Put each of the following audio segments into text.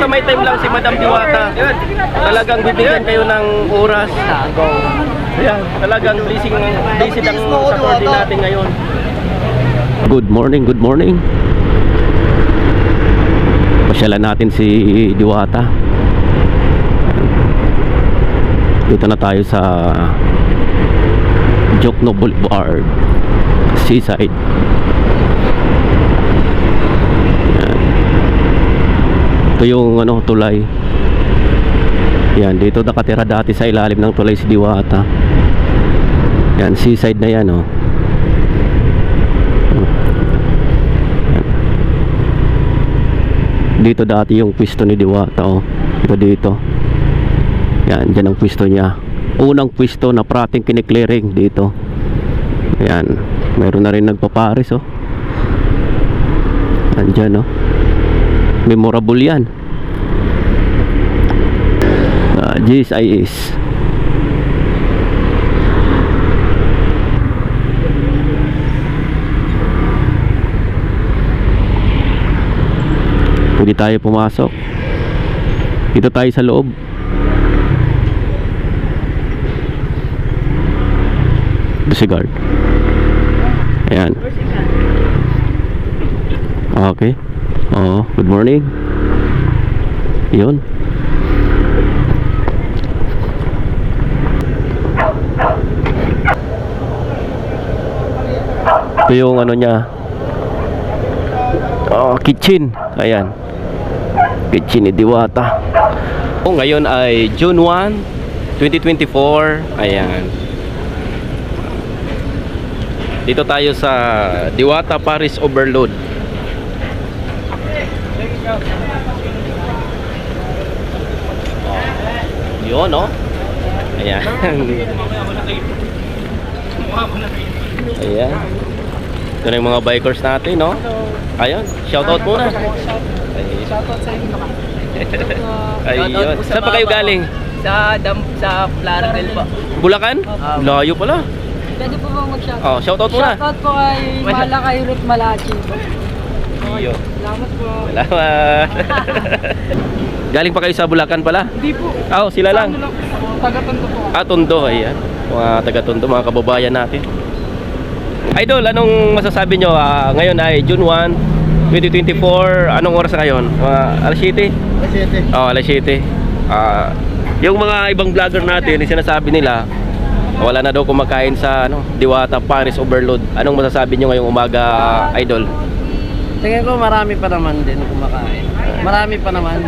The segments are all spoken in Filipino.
basta may time lang si Madam Diwata. Talagang bibigyan kayo ng oras. Ayan, talagang blessing, blessing ang Saturday natin ngayon. Good morning, good morning. Pasyalan natin si Diwata. Dito na tayo sa Jokno Boulevard, Seaside. Ito yung ano, tulay. Yan, dito nakatira dati sa ilalim ng tulay si Diwata. Yan, seaside na yan, oh. Dito dati yung pwesto ni Diwata, oh. Ito dito. Yan, dyan ang pwesto niya. Unang pwesto na prating kiniklearing dito. Yan. Mayroon na rin nagpapares, oh. Andyan, oh. Memorable yan. Uh, GSIS. Pwede tayo pumasok. Dito tayo sa loob. Disregard. Ayan. Okay. Oo, good morning. Yun. Ito yung ano niya. Oh, kitchen. Ayan. Kitchen ni Diwata. Oh, ngayon ay June 1, 2024. Ayan. Dito tayo sa Diwata Paris Overload. Oh. Yun, no? Ayan. Ayan. Ito na yung mga bikers natin, no? Ayun, shoutout muna. Shoutout sa inyo. Ayun. Saan pa kayo galing? Sa dam sa Plaridel po. Bulacan? Um, Layo pala. Pwede po bang mag-shoutout? Oh, shoutout muna. Shoutout po kay Mala kay Ruth Malachi po. Iyo. Salamat po. Salamat. Galing pa kayo sa Bulacan pala? Hindi po. Ah, oh, sila lang. Taga-tondo po. Ah, Tondo, ayan. Mga taga Tondo, mga kababayan natin. Idol, anong masasabi nyo? Ah, ngayon ay June 1, 2024. Anong oras na ngayon? Mga alas 7? Oh, alas 7. Ah, yung mga ibang vlogger natin, yung sinasabi nila, wala na daw kumakain sa ano, Diwata Paris Overload. Anong masasabi nyo ngayong umaga, Idol? Tingin ko marami pa naman din kumakain. Marami pa naman.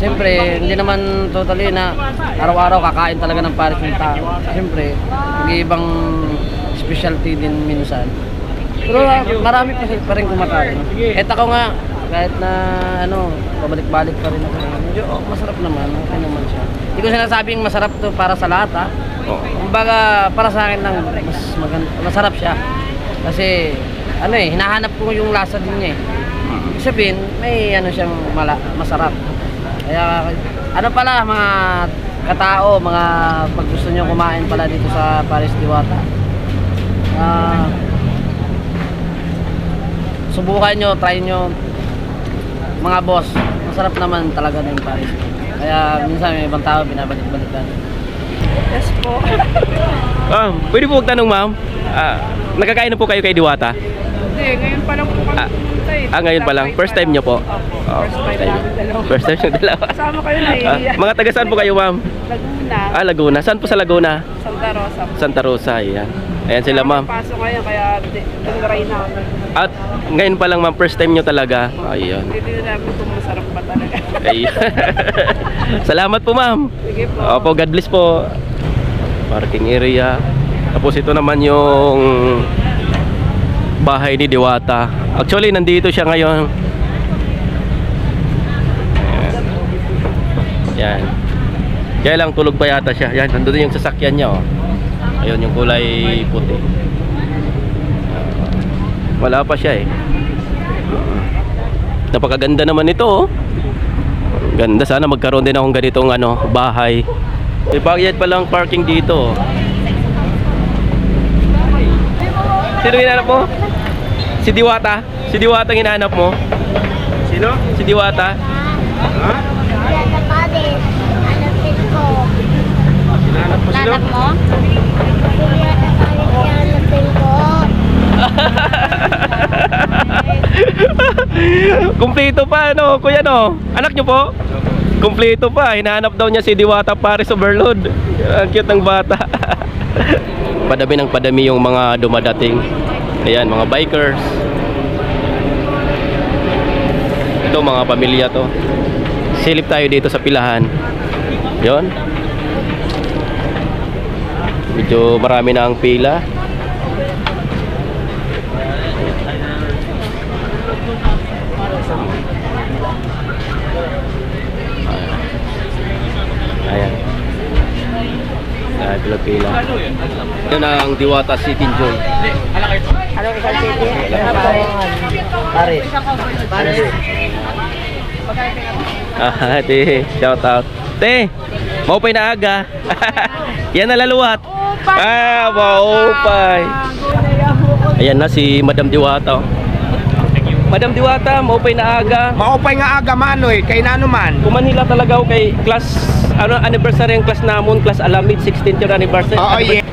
Siyempre, hindi naman totally na araw-araw kakain talaga ng pares ng tao. Siyempre, mag-ibang specialty din minsan. Pero ah, marami pa, pa rin kumakain. Kahit ako nga, kahit na ano, pabalik-balik pa rin ako. Medyo oh, masarap naman, okay naman siya. Hindi ko sinasabing masarap to para sa lahat ha. Oh. Kumbaga, para sa akin lang, mas maganda, masarap siya. Kasi, ano eh, hinahanap ko yung lasa din niya eh. Ibig sabihin, may ano siyang mala, masarap. Kaya, ano pala, mga katao, mga pag gusto nyo kumain pala dito sa Paris Diwata. Ah, subukan nyo, try nyo. Mga boss, masarap naman talaga ng Paris. Kaya minsan may ibang tao binabalik-balikan. Yes po. Ah, pwede po magtanong, ma'am. Ah, nakakain na po kayo kay Diwata? Hindi, ngayon pa lang po kami Ah, ah, ngayon pa lang. First time nyo po? Opo, Oh, first time namin dalawa. First time yung dalawa. Kasama kayo na Ah, eh. mga taga saan po kayo, ma'am? Laguna, Ah, Laguna. Saan po sa Laguna? Santa Rosa. Santa Rosa, ayan. Ayan sila, ma'am. Pasok ngayon kaya tinry na. At ngayon pa lang, ma'am, first time nyo talaga. Ayun. Hindi na namin kung masarap ba talaga. Ayun. Salamat po, ma'am. Sige po. Opo, God bless po. Parking area. Tapos ito naman yung bahay ni Diwata. Actually, nandito siya ngayon. Yan. Kaya lang tulog pa yata siya. Yan, nandun yung sasakyan niya, oh. Ayun yung kulay puti. Wala pa siya eh. Napakaganda naman ito, oh. Ganda sana magkaroon din akong ganitong ano, bahay. May bakit pa lang parking dito. oh. Sino hinanap mo? Si Diwata? Si Diwata ang hinahanap mo? Sino? Si Diwata? Lalak ka din. Hanapin ko. Lalak mo? Din. Hanapin ko. Kumpleto pa, ano, kuya, no? Anak nyo po? Kumpleto pa. Hinahanap daw niya si Diwata Paris Overload. Ang cute ng bata. padami ng padami yung mga dumadating. Ayan, mga bikers. Ito, mga pamilya to. Silip tayo dito sa pilahan. Yon. Medyo marami na ang pila. Pila-pila. Yan ang Diwata City Joy. Paris. Paris. Ah, te, shout out. Te, maupay na aga. Yan nalaluhat. Ah, maupay. Ayan na si Madam Diwata. oh. Madam Diwata, maupay na aga. Maupay nga aga manoy, kay nano man. Kumanila talaga ako kay class ano anniversary ang class namon, class Alamid 16th year anniversary. Oo, yeah.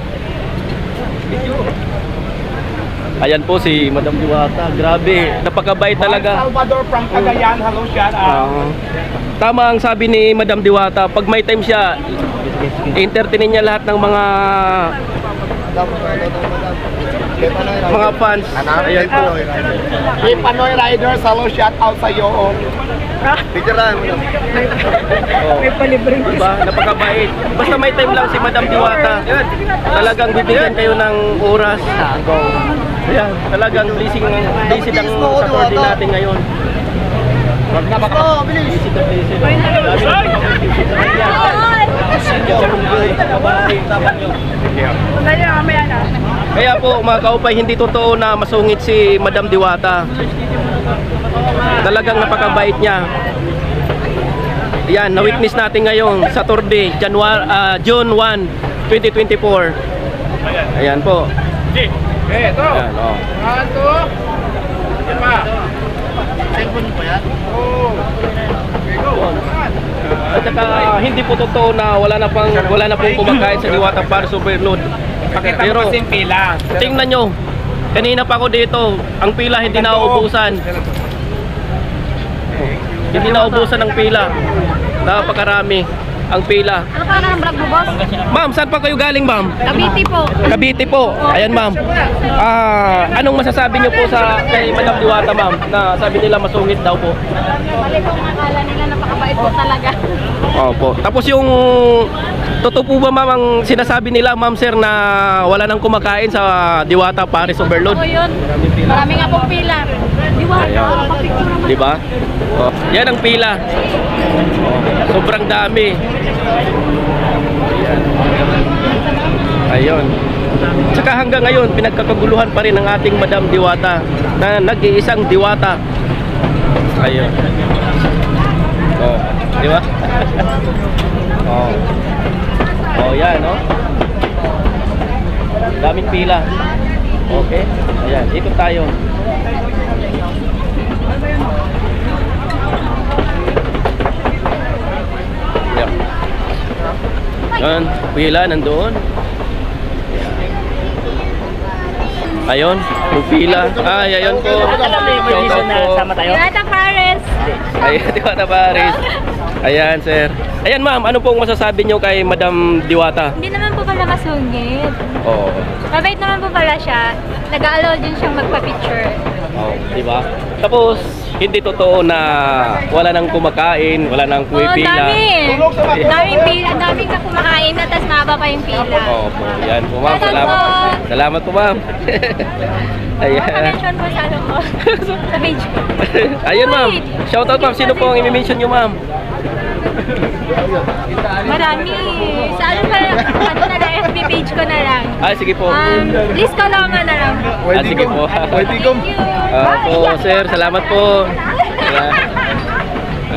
Ayan po si Madam Diwata. Grabe, napakabait talaga. Salvador from Cagayan, hello shout out. Oo. tama ang sabi ni Madam Diwata, pag may time siya, entertainin niya lahat ng mga mga fans. Ayan po. Hey Panoy Riders, hello shout out sa iyo. oh. Oh. Diba? Napakabait. Basta may time lang si Madam Diwata. Talagang bibigyan kayo ng oras. Ayan, talagang blessing blessed ang Saturday natin ngayon. Wag na baka. Blessed na blessed. Kaya mamaya na. Kaya po mga kaupay, hindi totoo na masungit si Madam Diwata. Talagang napakabait niya. Yan, na-witness natin ngayon, Saturday, January, ah, June 1, 2024. Ayan po. Eh, ito. Ayan, oh. Two. Yan pa. At saka hindi po totoo na wala na pang wala na pong kumakain sa Diwata para Superload. Pakita Pero mo kasi yung pila. tingnan nyo, kanina pa ako dito, ang pila hindi na uubusan. Hindi na uubusan ng pila. Napakarami ang pila. Ano pa na ng vlog mo, boss? Ma'am, saan pa kayo galing, ma'am? Cavite po. Cavite po. Ayan, ma'am. Ah, anong masasabi niyo po sa kay Madam Diwata, ma'am? Na sabi nila masungit daw po. Mali po ang akala nila, napakabait po talaga. Opo. Tapos yung totoo po ba ma'am ang sinasabi nila ma'am sir na wala nang kumakain sa Diwata Paris Overload? Po yun. Marami nga pong pila. Di ba? Nakapapicture naman. Di ba? Oh, yan ang pila. Oh, sobrang dami. Ayan. Ayun. Tsaka hanggang ngayon, pinagkakaguluhan pa rin ng ating Madam Diwata na nag-iisang Diwata. Ayun. Oh, di ba? oh. Oh, yan, no? Daming pila. Okay. Ayan, ikot tayo. Yan, pila nandoon. Ayun, yung pila. Ay, ayun po. Shout out po. tayo? Yata Paris. Ayan, Diwata Paris. Ayan, sir. Ayan, ma'am, ano pong masasabi nyo kay Madam Diwata? Hindi naman masungit. Oo. Mabait naman po pala siya. Nag-allow din siyang magpa-picture. Oh, di ba? Tapos, hindi totoo na wala nang kumakain, wala nang Oo, pumipila. dami. Daming pila, daming ka kumakain na, tapos mahaba pa yung pila. Oo po. Yan po, ma'am. Salamat Salamat. po. Salamat po, ma'am. Ayan. Maka-mention po sa ano ko. sa page ko. Ayun, ma'am. Shout out, ma'am. Sino po ang i-mention nyo, ma'am? Marami. Sa ano pa ano na FB page ko na lang. Ah, sige po. Um, Liz Coloma na lang. Ah, sige po. Thank you. Ah, po, sir. Salamat po. Ayan.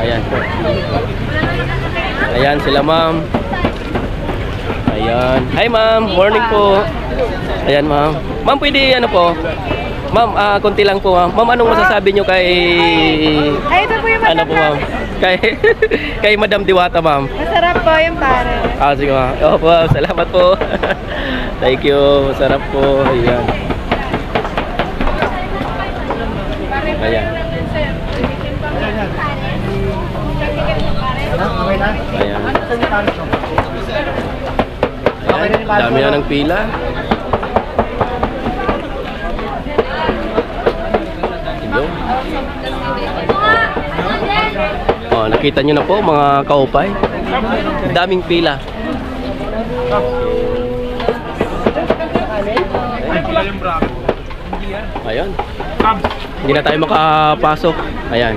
Ayan po. Ayan sila, ma'am. Ayan. Hi, ma'am. Morning po. Ayan, ma'am. Ma'am, pwede ano po? Ma'am, ah, konti lang po, ma'am. Ma'am, anong masasabi nyo kay... Ay, ito po yung Ano po, ma'am? Kay, kay Madam Diwata, ma'am. Masarap po yung pare. Ah, sige ma'am. Opo, salamat po. Thank you. Masarap po. Ayan. Ayan. Ayan. Mo? Ayan. Dami na ng pila. Hello. Oh, nakita nyo na po mga kaupay. Daming pila. Ayun. Hindi na tayo makapasok. Ayan.